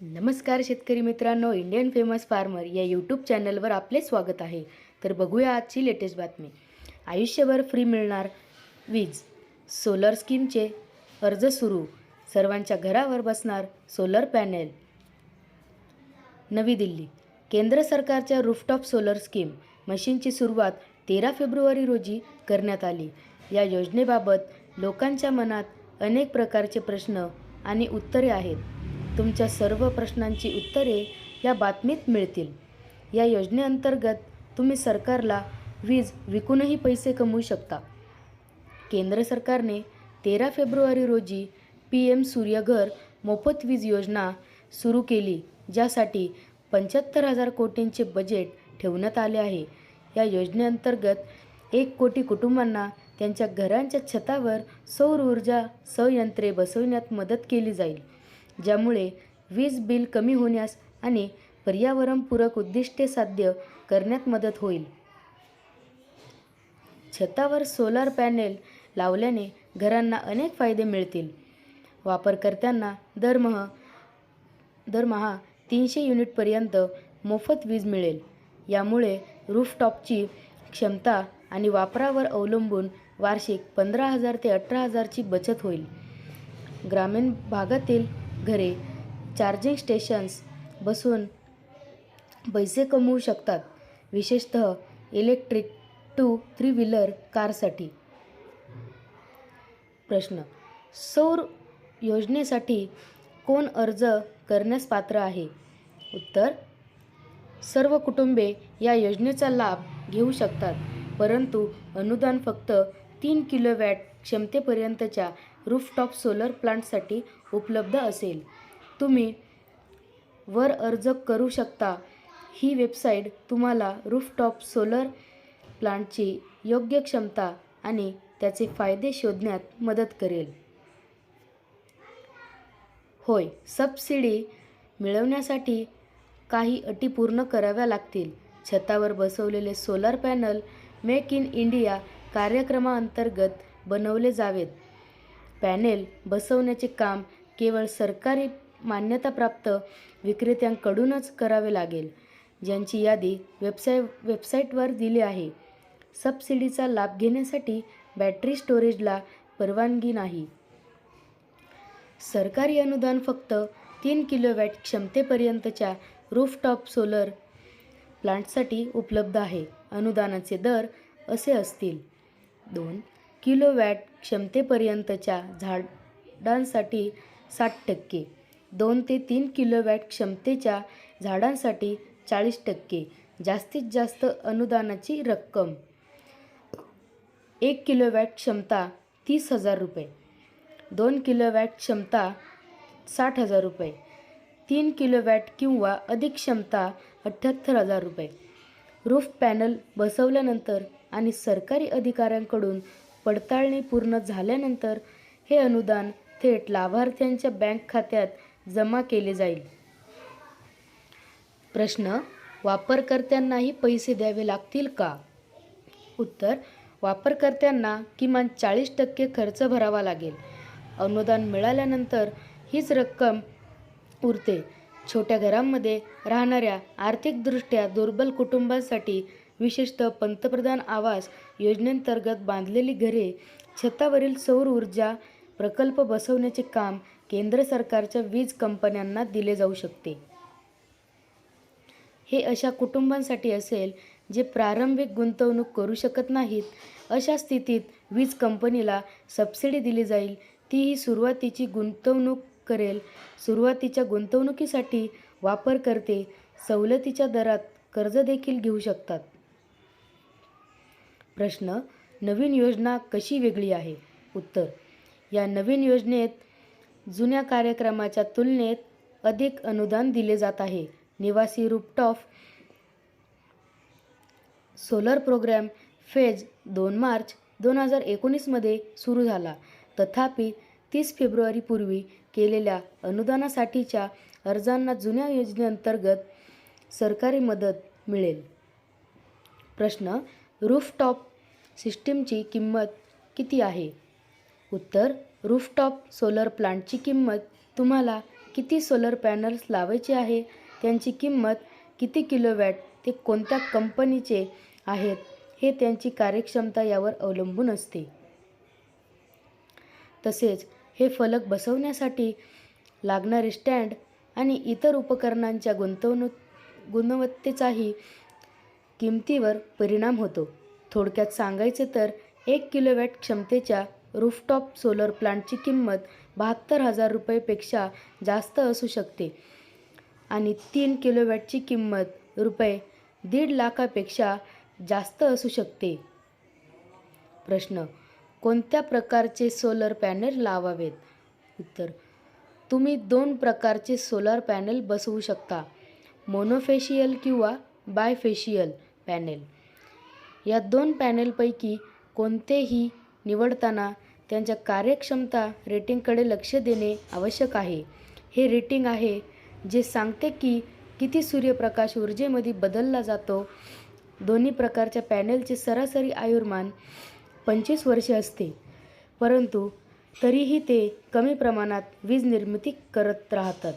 नमस्कार शेतकरी मित्रांनो इंडियन फेमस फार्मर या यूट्यूब चॅनलवर आपले स्वागत आहे. तर बघूया आजची लेटेस्ट बातमी. आयुष्यभर फ्री मिळणार वीज सोलर स्कीमचे अर्ज सुरू. सर्वांच्या घरावर बसणार सोलर पॅनेल नवी दिल्ली. केंद्र सरकारच्या रूफटॉप सोलर स्कीम मशीनची सुरुवात तेरा फेब्रुवारी रोजी करण्यात आली. या योजनेबाबत लोकांच्या मनात अनेक प्रकारचे प्रश्न आणि उत्तरे आहेत. तुमच्या सर्व प्रश्नांची उत्तरे या बातमीत मिळतील. या योजनेअंतर्गत तुम्ही सरकारला वीज विकूनही पैसे कमवू शकता. केंद्र सरकारने तेरा फेब्रुवारी रोजी पी एम सूर्यघर मोफत वीज योजना सुरू केली ज्यासाठी पंच्याहत्तर हजार कोटींचे बजेट ठेवण्यात आले आहे. या योजनेअंतर्गत एक कोटी कुटुंबांना त्यांच्या घरांच्या छतावर सौर ऊर्जा संयंत्रे बसवण्यात मदत केली जाईल. ज्यामुळे वीज बिल कमी होण्यास आणि पर्यावरणपूरक उद्दिष्टे साध्य करण्यात मदत होईल. छतावर सोलार पॅनेल लावल्याने घरांना अनेक फायदे मिळतील. वापरकर्त्यांना दरमहा दरमहा तीनशे युनिटपर्यंत मोफत वीज मिळेल. यामुळे रूफटॉपची क्षमता आणि वापरावर अवलंबून वार्षिक पंधरा हजार ते अठरा हजारची बचत होईल. ग्रामीण भागातील घरे चार्जिंग स्टेशन्स बसून पैसे कमवू शकतात विशेषतः इलेक्ट्रिक टू थ्री व्हीलर कारसाठी. प्रश्न सौर योजनेसाठी कोण अर्ज करण्यास पात्र आहे? उत्तर सर्व कुटुंबे या योजनेचा लाभ घेऊ शकतात परंतु अनुदान फक्त तीन किलोवॅट क्षमतेपर्यंतच्या रूफटॉप सोलर प्लांटसाठी उपलब्ध असेल. तुम्ही वर अर्ज करू शकता. ही वेबसाईट तुम्हाला रूफटॉप सोलर प्लांटची योग्य क्षमता आणि त्याचे फायदे शोधण्यात मदत करेल. होय सबसिडी मिळवण्यासाठी काही अटी पूर्ण कराव्या लागतील. छतावर बसवलेले solar panel make in India कार्यक्रमाअंतर्गत बनवले जावेत. पॅनेल बसवण्याचे काम केवळ सरकारी मान्यताप्राप्त विक्रेत्यांकडूनच करावे लागेल ज्यांची यादी वेबसाय वेबसाईटवर दिली आहे. सबसिडीचा लाभ घेण्यासाठी बॅटरी स्टोरेजला परवानगी नाही. सरकारी अनुदान फक्त तीन किलोवॅट क्षमतेपर्यंतच्या रूफटॉप सोलर प्लांटसाठी उपलब्ध आहे. अनुदानाचे दर असे असतील. दोन किलोवॅट क्षमतेपर्यंतच्या झाडांसाठी साठ टक्के. दोन ते तीन किलोवॅट क्षमतेच्या झाडांसाठी चाळीस टक्के. जास्तीत जास्त अनुदानाची रक्कम. एक किलोवॅट क्षमता तीस हजार रुपये. दोन किलोवॅट क्षमता साठ हजार रुपये. तीन किलोवॅट किंवा अधिक क्षमता अठ्ठ्याहत्तर हजार रुपये. रूफ पॅनल बसवल्यानंतर आणि सरकारी अधिकाऱ्यांकडून पडताळणी पूर्ण झाल्यानंतर हे अनुदान थेट लाभार्थ्यांच्या बँक खात्यात जमा केले जाईल. प्रश्न वापरकर्त्यांनाही पैसे द्यावे लागतील का? उत्तर वापरकर्त्यांना किमान चाळीस टक्के खर्च भरावा लागेल. अनुदान मिळाल्यानंतर हीच रक्कम उरते. छोट्या घरांमध्ये राहणाऱ्या आर्थिकदृष्ट्या दुर्बल कुटुंबांसाठी विशेषतः पंतप्रधान आवास योजनेंतर्गत बांधलेली घरे छतावरील सौर ऊर्जा प्रकल्प बसवण्याचे काम केंद्र सरकारच्या वीज कंपन्यांना दिले जाऊ शकते. हे अशा कुटुंबांसाठी असेल जे प्रारंभिक गुंतवणूक करू शकत नाहीत अशा स्थितीत वीज कंपनीला सबसिडी दिली जाईल. ती ही सुरुवातीची गुंतवणूक करेल. सुरुवातीच्या गुंतवणुकीसाठी वापरकर्ते सवलतीच्या दरात कर्ज देखील घेऊ शकतात. प्रश्न नवीन योजना कशी वेगळी आहे? उत्तर या नवीन योजनेत जुन्या कार्यक्रमाच्या तुलनेत अधिक अनुदान दिले जात आहे. निवासी रूपटॉफ सोलर प्रोग्रॅम फेज दोन मार्च दोन हजार एकोणीसमध्ये सुरू झाला. तथापि तीस फेब्रुवारीपूर्वी केलेल्या अनुदानासाठीच्या अर्जांना जुन्या योजनेअंतर्गत सरकारी मदत मिळेल. प्रश्न रूफटॉप सिस्टीमची किंमत किती आहे? उत्तर रूफटॉप सोलर प्लांटची किंमत तुम्हाला किती सोलर पॅनल्स लावायचे आहे? त्यांची किंमत किती किलोवॅट ते कोणत्या कंपनीचे आहेत? हे त्यांची कार्यक्षमता यावर अवलंबून असते. तसेच हे फलक बसवण्यासाठी लागणारे स्टँड आणि इतर उपकरणांच्या गुंतवणूक गुणवत्तेचाही किमतीवर परिणाम होतो. थोडक्यात सांगायचे तर एक किलोवॅट क्षमतेच्या रूफटॉप सोलर प्लांटची किंमत बहात्तर हजार रुपयेपेक्षा जास्त असू शकते. आणि तीन किलोवॅटची किंमत रुपये दीड लाखापेक्षा जास्त असू शकते. प्रश्न कोणत्या प्रकारचे सोलर पॅनल लावावेत? उत्तर तुम्ही दोन प्रकारचे सोलर पॅनल बसवू शकता. मोनोफेशियल किंवा बायफेशियल. पॅनेल. या दोन पॅनेलपैकी कोणतेही निवडताना त्यांच्या कार्यक्षमता रेटिंगकडे लक्ष देणे आवश्यक आहे. हे रेटिंग आहे जे सांगते की किती सूर्यप्रकाश ऊर्जेमध्ये बदलला जातो. दोन्ही प्रकारच्या पॅनेलचे सरासरी आयुर्मान पंचवीस वर्षे असते. परंतु तरीही ते कमी प्रमाणात वीज निर्मिती करत राहतात.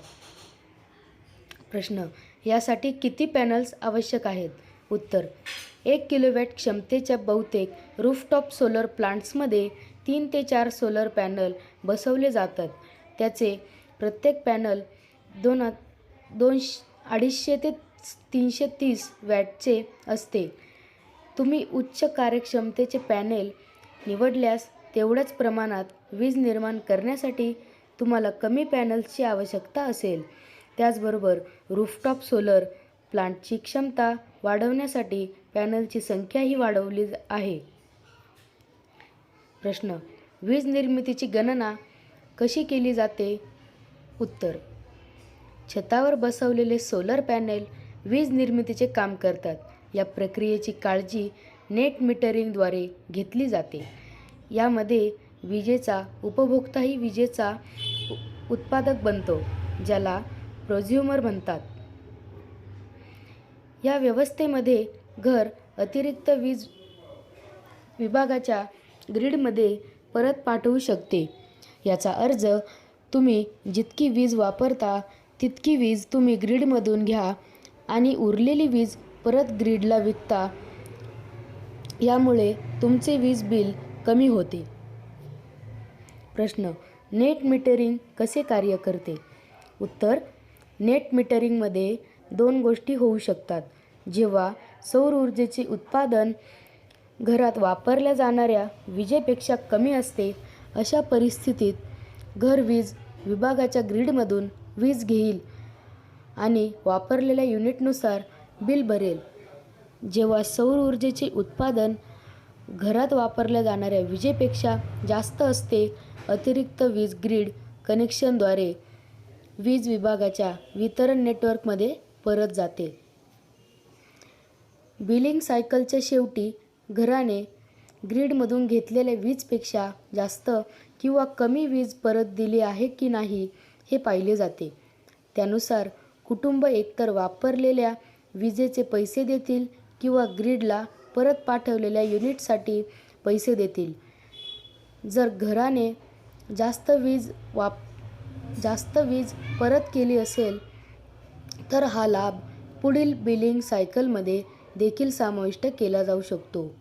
प्रश्न यासाठी किती पॅनल्स आवश्यक आहेत? उत्तर. एक किलोवॅट क्षमतेच्या बहुतेक रूफटॉप सोलर प्लांट्समध्ये तीन ते चार सोलर पॅनल बसवले जातात. त्याचे प्रत्येक पॅनल दोन दोन अडीचशे ते तीनशे तीस वॅटचे असते. तुम्ही उच्च कार्यक्षमतेचे पॅनेल निवडल्यास तेवढ्याच प्रमाणात वीज निर्माण करण्यासाठी तुम्हाला कमी पॅनल्सची आवश्यकता असेल. त्याचबरोबर रूफटॉप सोलर प्लांटची क्षमता वाढवण्यासाठी पॅनलची संख्याही वाढवली आहे. प्रश्न वीज निर्मितीची गणना कशी केली जाते? उत्तर छतावर बसवलेले सोलर पॅनेल वीज निर्मितीचे काम करतात. या प्रक्रियेची काळजी नेट मीटरिंगद्वारे घेतली जाते. यामध्ये विजेचा उपभोक्ताही विजेचा उत्पादक बनतो ज्याला प्रोझ्युमर म्हणतात. या व्यवस्थेमध्ये घर अतिरिक्त वीज विभागाच्या ग्रीडमध्ये परत पाठवू शकते. याचा अर्ज तुम्ही जितकी वीज वापरता तितकी वीज तुम्ही ग्रीडमधून घ्या आणि उरलेली वीज परत ग्रीडला विकता. यामुळे तुमचे वीज बिल कमी होते. प्रश्न नेट मीटरिंग कसे कार्य करते? उत्तर नेट मीटरिंगमध्ये दोन गोष्टी होऊ शकतात. जेव्हा सौर ऊर्जेचे उत्पादन घरात वापरल्या जाणाऱ्या विजेपेक्षा कमी असते अशा परिस्थितीत घर वीज विभागाच्या ग्रीडमधून वीज घेईल आणि वापरलेल्या युनिटनुसार बिल भरेल. जेव्हा सौर ऊर्जेचे उत्पादन घरात वापरल्या जाणाऱ्या विजेपेक्षा जास्त असते अतिरिक्त वीज ग्रीड कनेक्शनद्वारे वीज विभागाच्या वितरण नेटवर्कमध्ये परत जाते. बिलिंग सायकलच्या शेवटी घराने ग्रीडमधून घेतलेल्या वीजपेक्षा जास्त किंवा कमी वीज परत दिली आहे की नाही हे पाहिले जाते. त्यानुसार कुटुंब एकतर वापरलेल्या विजेचे पैसे देतील किंवा ग्रीडला परत पाठवलेल्या युनिटसाठी पैसे देतील. जर घराने जास्त वीज वाप जास्त वीज परत केली असेल तर हा लाभ पुढील बिलिंग सायकलमध्ये देखील समाविष्ट केला जाऊ शकतो.